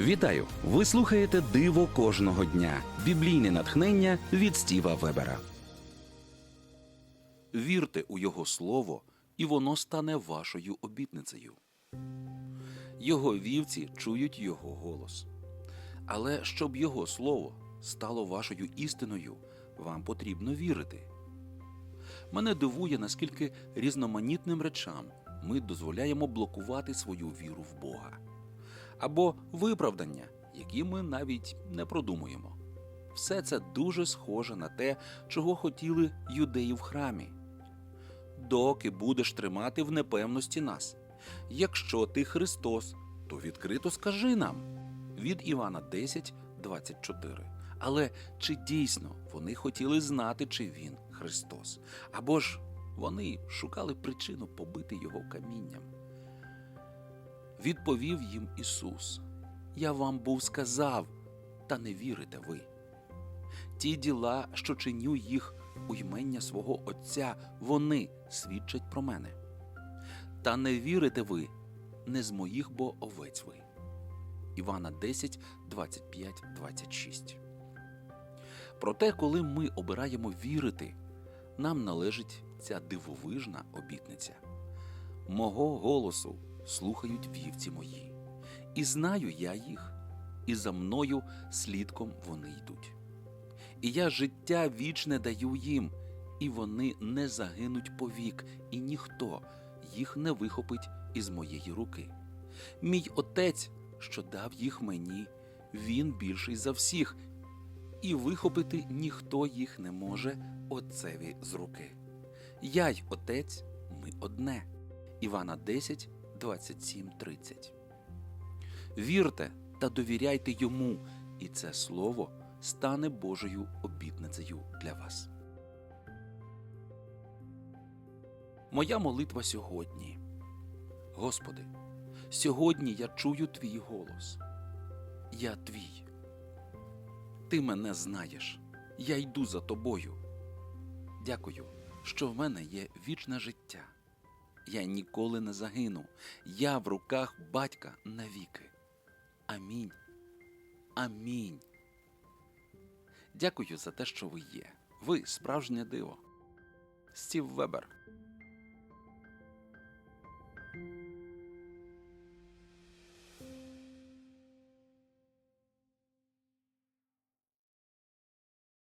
Вітаю! Ви слухаєте Диво кожного дня. Біблійне натхнення від Стіва Вебера. Вірте у Його слово, і воно стане вашою обітницею. Його вівці чують Його голос. Але щоб Його слово стало вашою істиною, вам потрібно вірити. Мене дивує, наскільки різноманітним речам ми дозволяємо блокувати свою віру в Бога або виправдання, які ми навіть не продумуємо. Все це дуже схоже на те, чого хотіли юдеї в храмі. Доки будеш тримати в непевності нас. Якщо ти Христос, то відкрито скажи нам. Від Івана 10, 24. Але чи дійсно вони хотіли знати, чи він Христос? Або ж вони шукали причину побити його камінням? Відповів їм Ісус: Я вам був сказав, та не вірите ви. Ті діла, що чиню їх у ймення свого Отця, вони свідчать про мене. Та не вірите ви, не з моїх бо овець ви. Івана 10, 25, 26. Проте, коли ми обираємо вірити, нам належить ця дивовижна обітниця. Мого голосу слухають вівці мої, і знаю я їх, і за мною слідком вони йдуть. І я життя вічне даю їм, і вони не загинуть повік, і ніхто їх не вихопить із моєї руки. Мій отець, що дав їх мені, він більший за всіх, і вихопити ніхто їх не може отцеві з руки. Я й отець, ми одне. Івана 10, 27, 30. Вірте та довіряйте йому, і це слово стане Божою обітницею для вас. Моя молитва сьогодні. Господи, сьогодні я чую твій голос. Я твій. Ти мене знаєш. Я йду за тобою. Дякую, що в мене є вічне життя. Я ніколи не загину. Я в руках батька навіки. Амінь. Амінь. Дякую за те, що ви є. Ви справжнє диво. Стів Вебер.